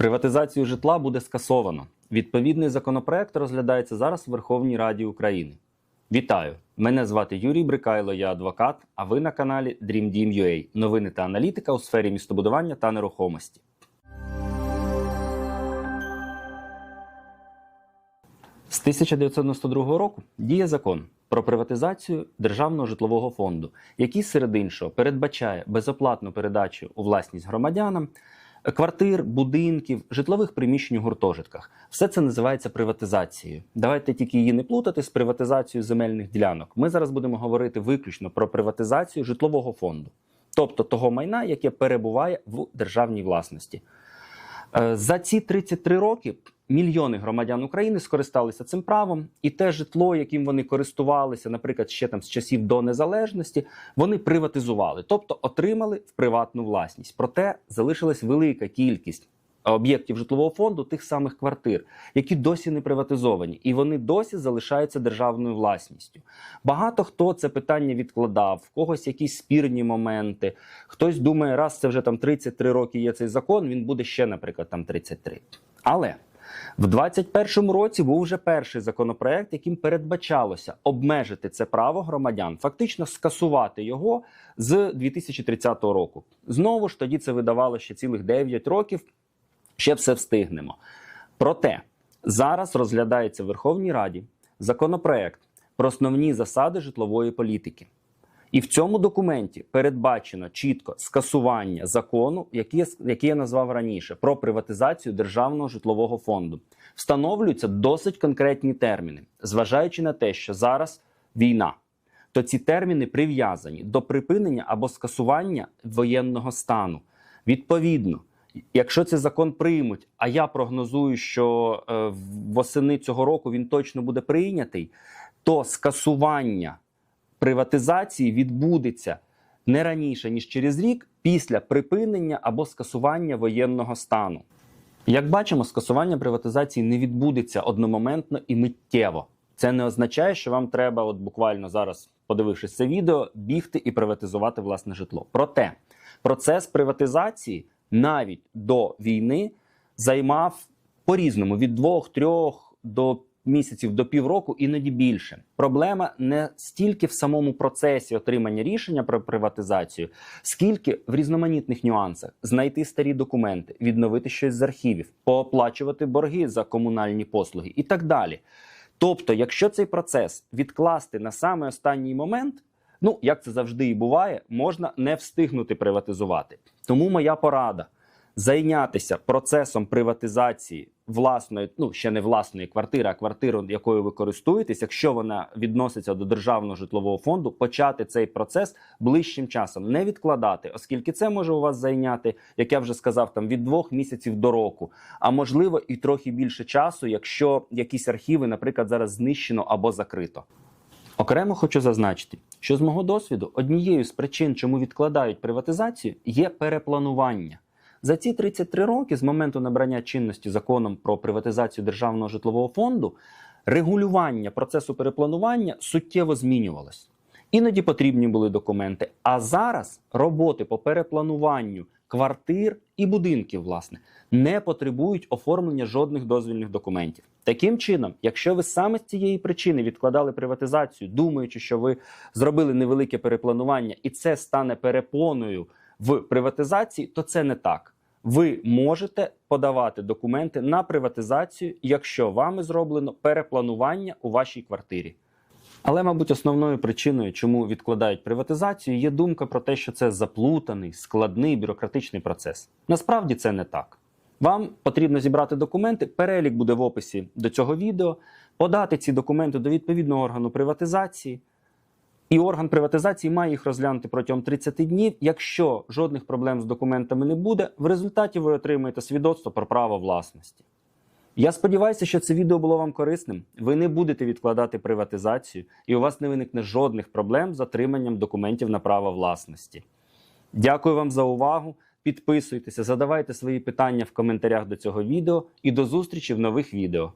Приватизацію житла буде скасовано. Відповідний законопроект розглядається зараз в Верховній Раді України. Вітаю! Мене звати Юрій Брикайло, я адвокат. А ви на каналі Dream Team UA. Новини та аналітика у сфері містобудування та нерухомості. З 1992 року діє закон про приватизацію державного житлового фонду, який серед іншого передбачає безоплатну передачу у власність громадянам квартир, будинків, житлових приміщень у гуртожитках. Все це називається приватизацією. Давайте тільки її не плутати з приватизацією земельних ділянок. Ми зараз будемо говорити виключно про приватизацію житлового фонду, тобто того майна, яке перебуває в державній власності. Е, За ці 33 роки мільйони громадян України скористалися цим правом, і те житло, яким вони користувалися, наприклад, ще там з часів до незалежності, вони приватизували, тобто отримали в приватну власність. Проте залишилась велика кількість об'єктів житлового фонду тих самих квартир, які досі не приватизовані, і вони досі залишаються державною власністю. Багато хто це питання відкладав, в когось якісь спірні моменти. Хтось думає, раз це вже там 33 роки є цей закон, він буде ще, наприклад, там 33. Але в 2021 році був вже перший законопроект, яким передбачалося обмежити це право громадян, фактично скасувати його з 2030 року. Знову ж тоді це видавало ще цілих 9 років. Ще все встигнемо. Проте зараз розглядається в Верховній Раді законопроект про основні засади житлової політики. І в цьому документі передбачено чітко скасування закону, який, який я назвав раніше, про приватизацію державного житлового фонду. Встановлюються досить конкретні терміни, зважаючи на те, що зараз війна, то ці терміни прив'язані до припинення або скасування воєнного стану. Відповідно, якщо цей закон приймуть, а я прогнозую, що е, восени цього року він точно буде прийнятий, то скасування приватизації відбудеться не раніше ніж через рік після припинення або скасування воєнного стану. Як бачимо, скасування приватизації не відбудеться одномоментно і миттєво. Це не означає, що вам треба, от буквально зараз, подивившись це відео, бігти і приватизувати власне житло. Проте процес приватизації навіть до війни займав по-різному від двох-трьох до місяців до півроку, іноді більше. Проблема не стільки в самому процесі отримання рішення про приватизацію, скільки в різноманітних нюансах знайти старі документи, відновити щось з архівів, пооплачувати борги за комунальні послуги і так далі. Тобто, якщо цей процес відкласти на саме останній момент, ну як це завжди і буває, можна не встигнути приватизувати. Тому моя порада зайнятися процесом приватизації власної, ну ще не власної квартири, а квартири, якою ви користуєтесь, якщо вона відноситься до державного житлового фонду, почати цей процес ближчим часом, не відкладати, оскільки це може у вас зайняти, як я вже сказав, там від двох місяців до року, а можливо і трохи більше часу, якщо якісь архіви, наприклад, зараз знищено або закрито. Окремо хочу зазначити, що з мого досвіду однією з причин, чому відкладають приватизацію, є перепланування. За ці 33 роки з моменту набрання чинності законом про приватизацію державного житлового фонду регулювання процесу перепланування суттєво змінювалось. Іноді потрібні були документи. А зараз роботи по переплануванню квартир і будинків, власне, не потребують оформлення жодних дозвільних документів. Таким чином, якщо ви саме з цієї причини відкладали приватизацію, думаючи, що ви зробили невелике перепланування, і це стане перепоною в приватизації, то це не так. Ви можете подавати документи на приватизацію, якщо вами зроблено перепланування у вашій квартирі. Але, мабуть, основною причиною, чому відкладають приватизацію, є думка про те, що це заплутаний, складний бюрократичний процес. Насправді це не так. Вам потрібно зібрати документи, перелік буде в описі до цього відео, подати ці документи до відповідного органу приватизації. І орган приватизації має їх розглянути протягом 30 днів. Якщо жодних проблем з документами не буде, в результаті ви отримаєте свідоцтво про право власності. Я сподіваюся, що це відео було вам корисним. Ви не будете відкладати приватизацію, і у вас не виникне жодних проблем з отриманням документів на право власності. Дякую вам за увагу. Підписуйтеся, задавайте свої питання в коментарях до цього відео і до зустрічі в нових відео.